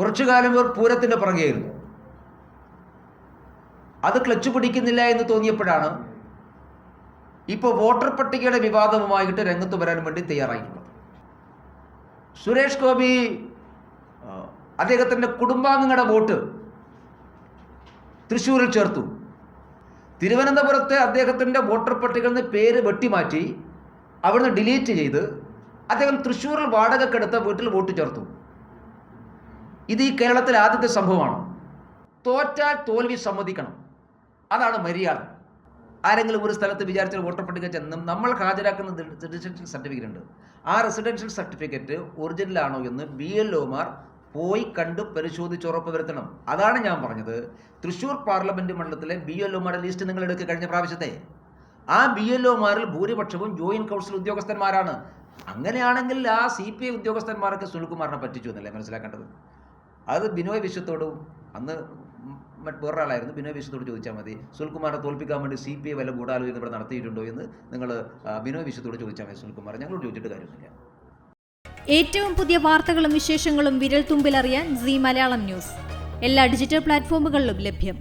കുറച്ചു കാലം ഇവർ പൂരത്തിന്റെ പുറകെയായിരുന്നു. അത് ക്ലച്ച് പിടിക്കുന്നില്ല എന്ന് തോന്നിയപ്പോഴാണ് ഇപ്പോൾ വോട്ടർ പട്ടികയുടെ വിവാദവുമായിട്ട് രംഗത്ത് വരാൻ വേണ്ടി തയ്യാറായിട്ടുള്ളത് സുരേഷ് ഗോപി അദ്ദേഹത്തിന്റെ കുടുംബാംഗങ്ങളുടെ വോട്ട് തൃശ്ശൂരിൽ ചേർത്തു. തിരുവനന്തപുരത്തെ അദ്ദേഹത്തിന്റെ വോട്ടർ പട്ടികയിൽ നിന്ന് പേര് വെട്ടിമാറ്റി അവിടുന്ന് ഡിലീറ്റ് ചെയ്ത് അദ്ദേഹം തൃശ്ശൂരിൽ വാടകക്കെടുത്ത വീട്ടിൽ വോട്ട് ചേർത്തു. ഇത് ഈ കേരളത്തിലെ ആദ്യത്തെ സംഭവമാണ്. തോറ്റാൽ തോൽവി സമ്മതിക്കണം. അതാണ് മര്യാദ. ആരെങ്കിലും ഒരു സ്ഥലത്ത് വിചാരിച്ചാൽ വോട്ടർ പട്ടിക ചെന്നും നമ്മൾ ഹാജരാക്കുന്ന റെസിഡൻഷ്യൽ സർട്ടിഫിക്കറ്റ് ഉണ്ട്. ആ റെസിഡൻഷ്യൽ സർട്ടിഫിക്കറ്റ് ഒറിജിനലാണോ എന്ന് ബി എൽ ഒമാർ പോയി കണ്ട് പരിശോധിച്ച് ഉറപ്പ് വരുത്തണം. അതാണ് ഞാൻ പറഞ്ഞത്. തൃശ്ശൂർ പാർലമെന്റ് മണ്ഡലത്തിലെ ബി എൽ ഒമാരുടെ ലിസ്റ്റ് നിങ്ങൾ എടുക്കുക കഴിഞ്ഞ പ്രാവശ്യത്തെ. ആ ബി എൽ ഒമാരിൽ ഭൂരിപക്ഷവും ജോയിന്റ് കൗൺസിൽ ഉദ്യോഗസ്ഥന്മാരാണ്. അങ്ങനെയാണെങ്കിൽ ആ സി പി ഐ ഉദ്യോഗസ്ഥന്മാർക്ക് സുനിൽകുമാറിനെ പറ്റിച്ചു എന്നല്ലേ മനസ്സിലാക്കേണ്ടത്? അത് ബിനോയ് വിശ്വത്തോടും അന്ന് വേറൊരാളായിരുന്നു ബിനോയ് വിശ്വത്തോട് ചോദിച്ചാൽ മതി സുൽകുമാറിനെ തോൽപ്പിക്കാൻ വേണ്ടി സി പി ഐ വല്ല ഗൂഢാലോചന ഇവിടെ നടത്തിയിട്ടുണ്ടോ എന്ന് നിങ്ങൾ ബിനോയ് വിശ്വത്തോട് ചോദിച്ചാൽ മതി സുൽകുമാർ. ഞങ്ങളോട് ചോദിച്ചിട്ട് കാര്യമില്ല ഏറ്റവും പുതിയ വാർത്തകളും വിശേഷങ്ങളും വിരൽ തുമ്പിലറിയാൻ സി മലയാളം ന്യൂസ്. എല്ലാ ഡിജിറ്റൽ പ്ലാറ്റ്ഫോമുകളിലും ലഭ്യം.